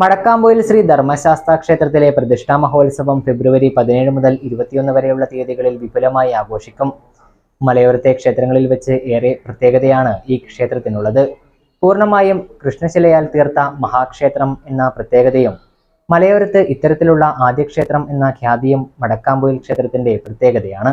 മടക്കാമ്പോയിൽ ശ്രീ ധർമ്മശാസ്ത്ര ക്ഷേത്രത്തിലെ പ്രതിഷ്ഠാ മഹോത്സവം ഫെബ്രുവരി പതിനേഴ് മുതൽ ഇരുപത്തിയൊന്ന് വരെയുള്ള തീയതികളിൽ വിപുലമായി ആഘോഷിക്കും. മലയോരത്തെ ക്ഷേത്രങ്ങളിൽ വെച്ച് ഏറെ പ്രത്യേകതയാണ് ഈ ക്ഷേത്രത്തിനുള്ളത്. പൂർണമായും കൃഷ്ണശിലയാൽ തീർത്ത മഹാക്ഷേത്രം എന്ന പ്രത്യേകതയും മലയോരത്ത് ഇത്തരത്തിലുള്ള ആദ്യ ക്ഷേത്രം എന്ന ഖ്യാതിയും മടക്കാമ്പോയിൽ ക്ഷേത്രത്തിന്റെ പ്രത്യേകതയാണ്.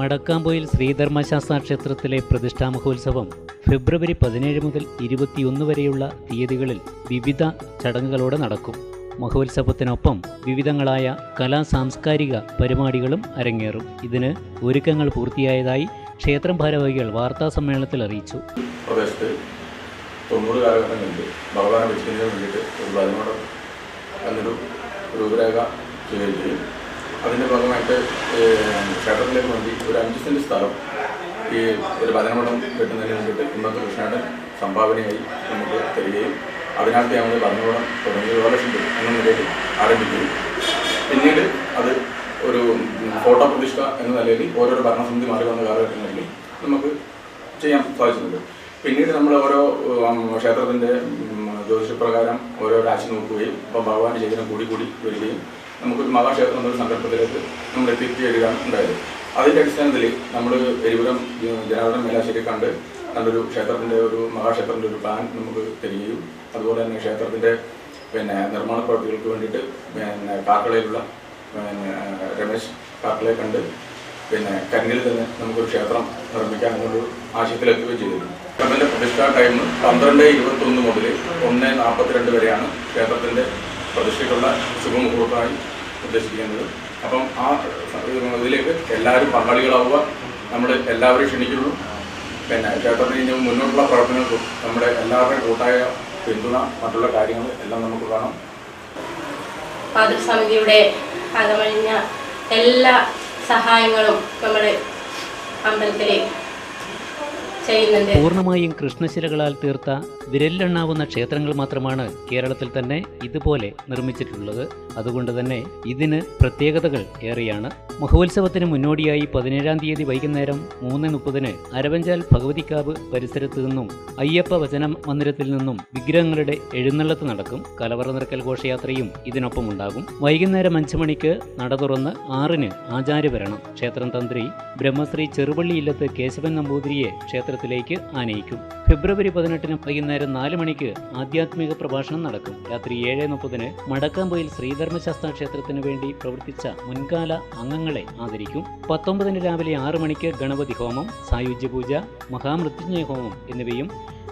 മടക്കാമ്പോയിൽ ശ്രീധർമ്മശാസ്ത്ര ക്ഷേത്രത്തിലെ പ്രതിഷ്ഠാ മഹോത്സവം ഫെബ്രുവരി പതിനേഴ് മുതൽ ഇരുപത്തിയൊന്ന് വരെയുള്ള തീയതികളിൽ വിവിധ ചടങ്ങുകളോടെ നടക്കും. മഹോത്സവത്തിനൊപ്പം വിവിധങ്ങളായ കലാ സാംസ്കാരിക പരിപാടികളും അരങ്ങേറും. ഇതിന് ഒരുക്കങ്ങൾ പൂർത്തിയായതായി ക്ഷേത്രം ഭാരവാഹികൾ വാർത്താ സമ്മേളനത്തിൽ അറിയിച്ചു. പ്രദേശത്ത് ഒരു അതിന്റെ ഭാഗമായിട്ട് ക്ഷേത്രത്തിലേക്ക് വേണ്ടി ഒരു അഞ്ച് സെന്റ് സ്ഥലം ഈ ഒരു ഭജനമഠം കെട്ടുന്നതിന് വേണ്ടിയിട്ട് ഇന്നത്തെ കൃഷ്ണയുടെ സംഭാവനയായി നമുക്ക് തരികയും അതിനകത്ത് ഞങ്ങൾ ഭജനമഠം തുടങ്ങി ഒരു ലക്ഷം എന്ന നിലയിൽ ആരംഭിക്കുകയും. പിന്നീട് അത് ഒരു ഫോട്ടോ പ്രതിഷ്ഠ എന്ന നിലയിൽ ഓരോരോ ഭരണസമിതി മാറി വന്ന കാലഘട്ടങ്ങളിൽ നമുക്ക് ചെയ്യാൻ സാധിച്ചിട്ടുണ്ട്. പിന്നീട് നമ്മൾ ഓരോ ക്ഷേത്രത്തിന്റെ ജ്യോതിഷപ്രകാരം ഓരോ രാശി നോക്കുകയും ഇപ്പം ഭഗവാൻ ചെയ്തിനെ കൂടി കൂടി വരികയും നമുക്കൊരു മഹാക്ഷേത്രം എന്നൊരു സങ്കല്പത്തിലേക്ക് നമ്മൾ എത്തിച്ചേരുകയാണ് ഉണ്ടായത്. അതിന്റെ അടിസ്ഥാനത്തിൽ നമ്മൾ എരിപുരം ഉം, ജനാർദ്ദൻ മേലാശ്ശേരി കണ്ട് നല്ലൊരു ക്ഷേത്രത്തിന്റെ ഒരു മഹാക്ഷേത്രത്തിന്റെ ഒരു പ്ലാൻ നമുക്ക് തരികയും അതുപോലെ തന്നെ ക്ഷേത്രത്തിന്റെ പിന്നെ നിർമ്മാണ പ്രവർത്തികൾക്ക് വേണ്ടിയിട്ട് പിന്നെ കാർക്കളയിലുള്ള പിന്നെ രമേശ് കാർക്കളയെ കണ്ട് പിന്നെ കരിങ്ങിൽ തന്നെ നമുക്കൊരു ക്ഷേത്രം നിർമ്മിക്കാൻ എന്നൊരു ആശയത്തിലെത്തുകയും ചെയ്തിരുന്നു. ക്ഷേത്രത്തിന്റെ പ്രതിഷ്ഠാ ടൈം പന്ത്രണ്ട് ഇരുപത്തൊന്ന് മുതൽ ഒന്ന് നാൽപ്പത്തിരണ്ട് വരെയാണ് ക്ഷേത്രത്തിന്റെ പ്രതിഷ്ഠയ്ക്കുള്ള ശുഭമുഹൂർത്തമായി ഉദ്ദേശിക്കുന്നത്. അപ്പം ആ ഇതിലേക്ക് എല്ലാവരും പങ്കാളികളാവുക. നമ്മൾ എല്ലാവരും ക്ഷണിക്കുന്നു. പിന്നെ ക്ഷേത്രത്തിൽ ഇനി മുന്നോട്ടുള്ള പ്രവർത്തനങ്ങൾക്കും നമ്മുടെ എല്ലാവരുടെയും കൂട്ടായ പിന്തുണ മറ്റുള്ള കാര്യങ്ങൾ എല്ലാം നമുക്ക് കാണാം. മാതൃസമിതിയുടെ അകമഴിഞ്ഞ എല്ലാ സഹായങ്ങളും നമ്മുടെ അമ്പലത്തിൽ പൂർണമായും കൃഷ്ണശിലകളാൽ തീർത്ത വിരലിലെണ്ണാവുന്ന ക്ഷേത്രങ്ങൾ മാത്രമാണ് കേരളത്തിൽ തന്നെ ഇതുപോലെ നിർമ്മിച്ചിട്ടുള്ളത്. അതുകൊണ്ട് തന്നെ ഇതിന് പ്രത്യേകതകൾ ഏറെയാണ്. മഹോത്സവത്തിന് മുന്നോടിയായി പതിനേഴാം തീയതി വൈകുന്നേരം മൂന്ന് മുപ്പതിന് അരവഞ്ചാൽ ഭഗവതിക്കാവ് പരിസരത്ത് നിന്നും അയ്യപ്പ വചന മന്ദിരത്തിൽ നിന്നും വിഗ്രഹങ്ങളുടെ എഴുന്നള്ളത്ത് നടക്കും. കലവറ നിറക്കൽ ഘോഷയാത്രയും ഇതിനൊപ്പം ഉണ്ടാകും. വൈകുന്നേരം അഞ്ചു മണിക്ക് നട തുറന്ന് ആറിന് ആചാര്യവരണം ക്ഷേത്രം തന്ത്രി ബ്രഹ്മശ്രീ ചെറുപള്ളി ഇല്ലത്ത് കേശവൻ നമ്പൂതിരിയെ ക്ഷേത്രത്തിലേക്ക് ആനയിക്കും. ഫെബ്രുവരി പതിനെട്ടിന് വൈകുന്നേരം നാല് മണിക്ക് ആധ്യാത്മിക പ്രഭാഷണം നടക്കും. രാത്രി ഏഴ് മുപ്പതിന് മടക്കാമ്പൊയിൽ ശ്രീധർമ്മശാസ്ത്ര ക്ഷേത്രത്തിന് വേണ്ടി പ്രവർത്തിച്ച മുൻകാല അംഗങ്ങളെ ആദരിക്കും. പത്തൊമ്പതിന് രാവിലെ ആറ് മണിക്ക് ഗണപതി ഹോമം സായുജ്യ പൂജ മഹാമൃത്യുഞ്ജയ ഹോമം എന്നിവയും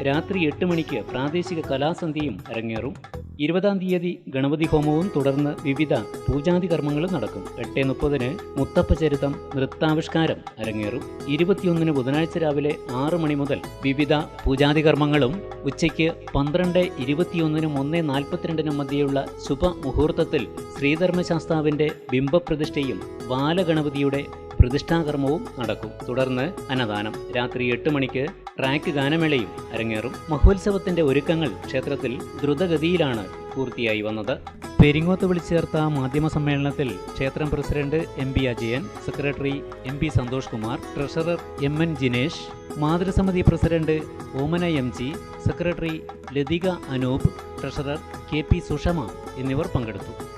രാത്രി എട്ട് മണിക്ക് പ്രാദേശിക കലാസന്ധ്യയും അരങ്ങേറും. ഇരുപതാം തീയതി ഗണപതി ഹോമവും തുടർന്ന് വിവിധ പൂജാതി കർമ്മങ്ങളും നടക്കും. എട്ട് മുപ്പതിന് മുത്തപ്പ ചരിതം നൃത്താവിഷ്കാരം അരങ്ങേറും. ഇരുപത്തിയൊന്നിന് ബുധനാഴ്ച രാവിലെ ആറ് മണി മുതൽ വിവിധ പൂജാതി കർമ്മങ്ങളും ഉച്ചയ്ക്ക് പന്ത്രണ്ട് ഇരുപത്തിയൊന്നിനും ഒന്ന് നാൽപ്പത്തിരണ്ടിനും മധ്യയുള്ള ശുഭ മുഹൂർത്തത്തിൽ ശ്രീധർമ്മശാസ്താവിന്റെ ബിംബപ്രതിഷ്ഠയും ബാലഗണപതിയുടെ പ്രതിഷ്ഠാകർമ്മവും നടക്കും. തുടർന്ന് അന്നദാനം. രാത്രി എട്ട് മണിക്ക് ട്രാക്ക് ഗാനമേളയും അരങ്ങേറും. മഹോത്സവത്തിന്റെ ഒരുക്കങ്ങൾ ക്ഷേത്രത്തിൽ ദ്രുതഗതിയിലാണ് പൂർത്തിയായി വന്നത്. പെരിങ്ങോത്ത് വിളിച്ചു ചേർത്ത മാധ്യമ സമ്മേളനത്തിൽ ക്ഷേത്രം president M P Ajayan secretary M P Santhosh Kumar treasurer M N Jinesh മാതൃസമിതി president Omana M G secretary Lathika Anoop treasurer K P Sushama എന്നിവർ പങ്കെടുത്തു.